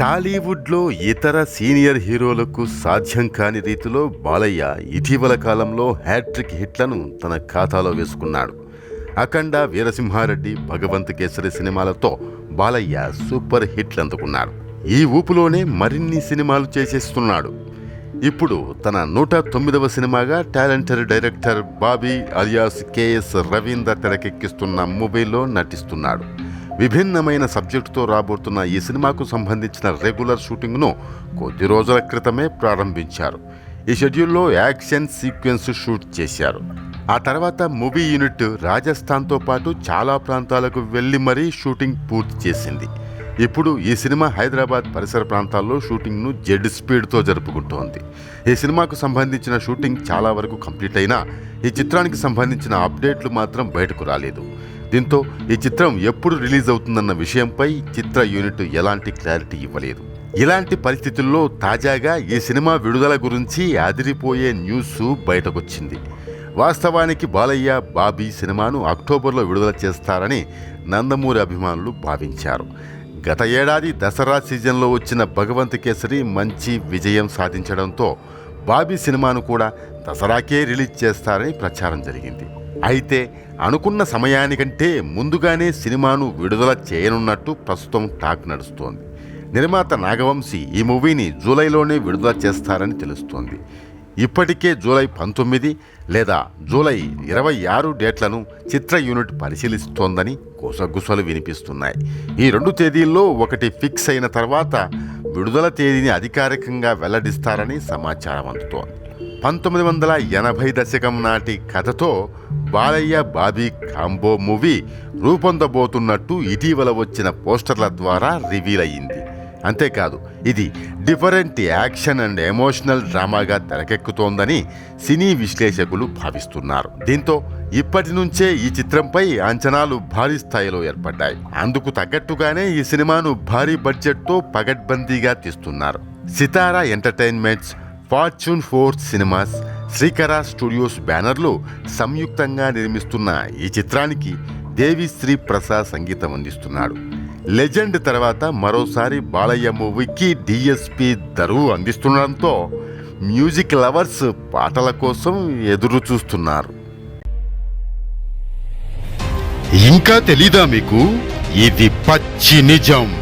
టాలీవుడ్లో ఇతర సీనియర్ హీరోలకు సాధ్యం కాని రీతిలో బాలయ్య ఇటీవల కాలంలో హ్యాట్రిక్ హిట్లను తన ఖాతాలో వేసుకున్నాడు. అఖండ వీరసింహారెడ్డి భగవంత్ కేసరి సినిమాలతో బాలయ్య సూపర్ హిట్లు అందుకున్నాడు. ఈ ఊపులోనే మరిన్ని సినిమాలు చేసేస్తున్నాడు. ఇప్పుడు తన నూట తొమ్మిదవ సినిమాగా talented director Bobby alias KS Ravindar తెరకెక్కిస్తున్న మూవీలో నటిస్తున్నాడు. విభిన్నమైన సబ్జెక్టుతో రాబోతున్న ఈ సినిమాకు సంబంధించిన రెగ్యులర్ షూటింగ్ను కొద్ది రోజుల క్రితమే ప్రారంభించారు. ఈ షెడ్యూల్లో యాక్షన్ సీక్వెన్స్ షూట్ చేశారు. ఆ తర్వాత మూవీ యూనిట్ రాజస్థాన్తో పాటు చాలా ప్రాంతాలకు వెళ్ళి మరీ షూటింగ్ పూర్తి చేసింది. ఇప్పుడు ఈ సినిమా హైదరాబాద్ పరిసర ప్రాంతాల్లో షూటింగ్ను జెడ్ స్పీడ్తో జరుపుకుంటోంది. ఈ సినిమాకు సంబంధించిన షూటింగ్ చాలా వరకు కంప్లీట్ అయినా ఈ చిత్రానికి సంబంధించిన అప్డేట్లు మాత్రం బయటకు రాలేదు. దీంతో ఈ చిత్రం ఎప్పుడు రిలీజ్ అవుతుందన్న విషయంపై చిత్ర యూనిట్ ఎలాంటి క్లారిటీ ఇవ్వలేదు. ఇలాంటి పరిస్థితుల్లో తాజాగా ఈ సినిమా విడుదల గురించి అదిరిపోయే న్యూస్ బయటకొచ్చింది. వాస్తవానికి బాలయ్య బాబీ సినిమాను అక్టోబర్లో విడుదల చేస్తారని నందమూరి అభిమానులు భావించారు. గత ఏడాది దసరా సీజన్లో వచ్చిన భగవంత్ కేసరి మంచి విజయం సాధించడంతో బాబీ సినిమాను కూడా దసరాకే రిలీజ్ చేస్తారని ప్రచారం జరిగింది. అయితే అనుకున్న సమయానికంటే ముందుగానే సినిమాను విడుదల చేయనున్నట్టు ప్రస్తుతం టాక్ నడుస్తోంది. నిర్మాత నాగవంశీ ఈ మూవీని జూలైలోనే విడుదల చేస్తారని తెలుస్తోంది. ఇప్పటికే జూలై పంతొమ్మిది లేదా జూలై ఇరవై ఆరు డేట్లను చిత్ర యూనిట్ పరిశీలిస్తోందని గుసగుసలు వినిపిస్తున్నాయి. ఈ రెండు తేదీల్లో ఒకటి ఫిక్స్ అయిన తర్వాత విడుదల తేదీని అధికారికంగా వెల్లడిస్తారని సమాచారం అందుతోంది పంతొమ్మిది వందల ఎనభై దశకం నాటి కథతో బాలయ్య బాబీ కాంబో మూవీ రూపొందబోతున్నట్టు ఇటీవల వచ్చిన పోస్టర్ల ద్వారా రివీల్ అయ్యింది. అంతేకాదు ఇది డిఫరెంట్ యాక్షన్ అండ్ ఎమోషనల్ డ్రామాగా తెరకెక్కుతోందని సినీ విశ్లేషకులు భావిస్తున్నారు. దీంతో ఇప్పటి నుంచే ఈ చిత్రంపై అంచనాలు భారీ స్థాయిలో ఏర్పడ్డాయి. అందుకు తగ్గట్టుగానే ఈ సినిమాను భారీ బడ్జెట్తో పగడ్బందీగా తీస్తున్నారు. Sithara entertainments fortune fourth cinemas Srikara studios బ్యానర్లో సంయుక్తంగా నిర్మిస్తున్న ఈ చిత్రానికి దేవిశ్రీ ప్రసాద్ సంగీతం అందిస్తున్నాడు. లెజెండ్ తర్వాత మరోసారి బాలయ్య మూవీకి డిఎస్పి దరువు అందిస్తుండడంతో మ్యూజిక్ లవర్స్ పాటల కోసం ఎదురు చూస్తున్నారు. ఇంకా తెలీదా మీకు? ఇది పచ్చి నిజం.